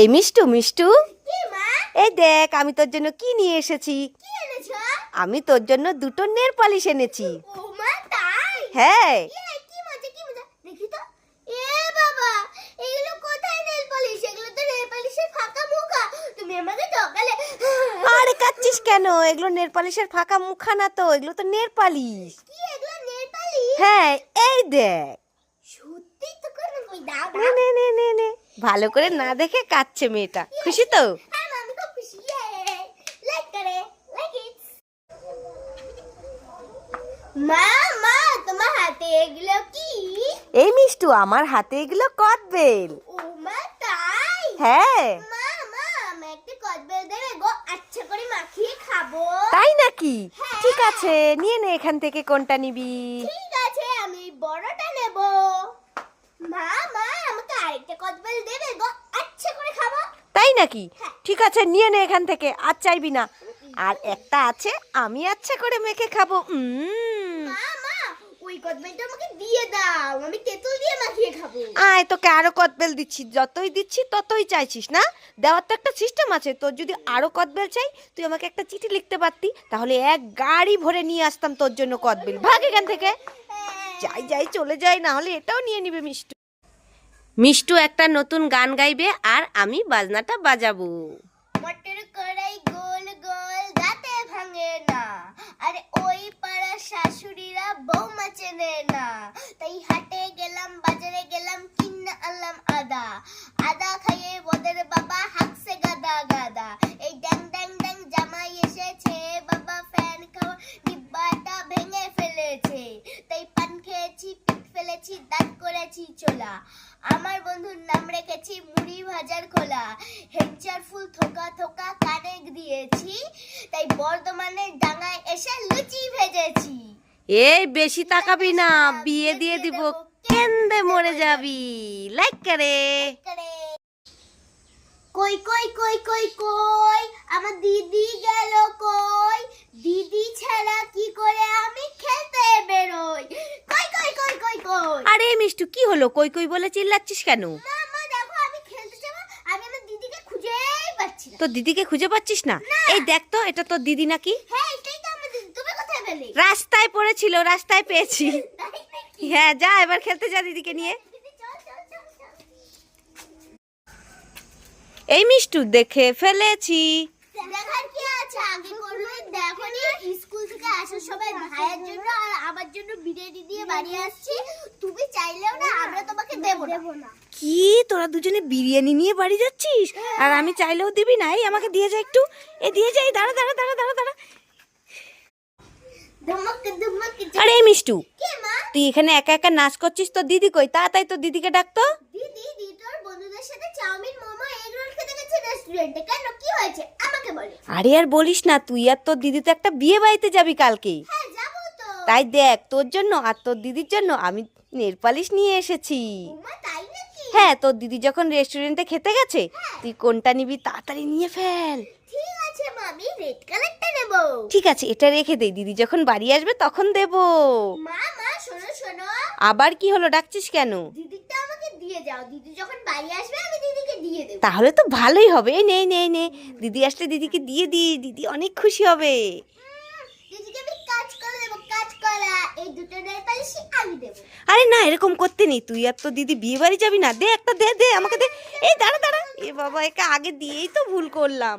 এই মিষ্টু মিষ্টু। এই দেখ আমি তোর জন্য কি নিয়ে এসেছি? আমি তোর জন্য দুটো নেল পালিশ এনেছি। হ্যাঁ। আরে কাচ্ছিস কেন? এগুলো নেল পালিশের ফাঁকা মুখা না তো এগুলো তো নেল পালিশ। হ্যাঁ এই দেখ। সত্যি তো নে নে নে নে নে। ভালো করে না দেখে কাচ্ছে মেয়েটা। খুশি তো? হ্যাঁ মা মা তোমার হাতে এগুলো কি? এই মিষ্টু আমার হাতে এগুলো কদবেল ও মা তাই? হ্যাঁ। মা মা আমি একটা কদবেল দেবে। গো আচ্ছা করে মাখিয়ে খাব। তাই নাকি? ঠিক আছে নিয়ে নে এখান থেকে কোনটা নিবি। ঠিক আছে আমি বড়টা নেব। মা মা আমাকে আরেকটা কদবেল দেবে গো। আচ্ছা করে খাব। তাই নাকি? ঠিক আছে নিয়ে নে এখান থেকে আর চাইবি না। আর একটা আছে আমি আচ্ছা করে মেখে খাব। মা মা ওই কদবেলটা আমাকে দিয়ে দাও। আমি তেঁতুল দিয়ে মাখিয়ে খাব। আয় তোকে আরও কদবেল দিচ্ছি। যতই দিচ্ছি ততই চাইছিস না? দেওয়ার তো একটা সিস্টেম আছে। তোর যদি আরও কদবেল চাই তুই আমাকে একটা চিঠি লিখতে পারতি। তাহলে এক গাড়ি ভরে নিয়ে আসতাম তোর জন্য কদবেল। ভাগ এখান থেকে। যাই যাই চলে যাই না হলে এটাও নিয়ে নিবে মিষ্টু। মিষ্টু একটা নতুন গান গাইবে আর আমি বাজনাটা বাজাবো। মটর কড়াই গোল গোল, দাঁতে ভাঙে না। আরে ওই পাড়া শাশুড়িরা বৌমা চেনে না। তাই হাটে গেলাম, বাজারে গেলাম, কিনে আনলাম আদা। আদা খাইয়ে ওদের বাবা ফেলেছি দাঁত করেছি চোলা। আমার বন্ধুর নাম রেখেছি মুড়ি ভাজার খোলা। হেঞ্চার ফুল থোকা থোকা কানে দিয়েছি তাই বর্ধমানের ডাঙায় এসে লুচি ভেজেছি। এই বেশি তাকাবি না বিয়ে দিয়ে দিব কেন্দে মরে যাবি। লাইক করে। কই কই কই কই কই আমার দিদি গেল কই? দিদি ছাড়া কি করে আমি খেলতে বেরোই কই কই কই কই কই আরে মিষ্টু কি হলো? কই কই বলে চিল্লাচ্ছিস কেন? আমার দিদিকে তোর খুঁজে পাচ্ছিস না? এই দেখ তো এটা তোর দিদি নাকি? হ্যাঁ তো রাস্তায় পড়েছিল রাস্তায় পেয়েছি। হ্যাঁ যা এবার খেলতে যা দিদিকে নিয়ে। চল। এই মিষ্টু দেখে ফেলেছি। দেখার কি আছে? আগে করলে দেখো স্কুল থেকে আসার সময় ভাইয়ের জন্য আর আমার জন্য বিরিয়ানি দিয়ে বাড়ি আসছি। তুমি চাইলেও না আমরা তোমাকে দেব না। কি? তোরা দুজনে বিরিয়ানি নিয়ে বাড়ি যাচ্ছিস? আর আমি চাইলেও দিবি না। এই আমাকে দিয়ে যা একটু। এ দিয়ে যাই দাঁড়া দাঁড়া দাঁড়া দাঁড়া দাঁড়া। আরে মিষ্টু। তুই এখানে একা একা নাচ করছিস? তোর দিদি কই? তাড়াতাড়ি তো দিদিকে ডাকতো? দিদি দিটোর বন্ধুদের সাথে চাউমিন মোমো এগ রোল খেতে গেছে রেস্টুরেন্টে কেন? কি হয়েছে? আরে আর বলিস না তুই আর তোর দিদি তো একটা বিয়ে বাড়িতে যাবি কালকে। হ্যাঁ তাই দেখ তোর জন্য আর তোর দিদির জন্য আমি নেল পালিশ নিয়ে এসেছি। হ্যাঁ তোর দিদি যখন রেস্টুরেন্টে খেতে গেছে তুই কোনটা নিবি তাড়াতাড়ি নিয়ে ফেল। ঠিক আছে মা রেড কালারটা নেব। ঠিক আছে এটা রেখে দে দিদি যখন বাড়ি আসবে তখন দেব। মা মা শোনো শোনো। আবার কি হলো ডাকছিস কেন? দিদিটা দিয়ে যাও। দিদি যখন বাড়ি আসবে আমি দিদিকে দিয়ে দেব। তাহলে তো ভালোই হবে। এই নে নে নে। দিদি আসলে দিদিকে দিয়ে দি দিদি অনেক খুশি হবে। দিদিকে আমি কাজ করে দেব কাজ করা। এই দুটো আমি দেব। আরে না এরকম করতে নেই। তুই আর তো দিদি বিয়ে বাড়ি যাবি না। দে একটা দে দে আমাকে দে। এই দাঁড়া দাঁড়া। এ বাবা একে আগে দিয়েই তো ভুল করলাম।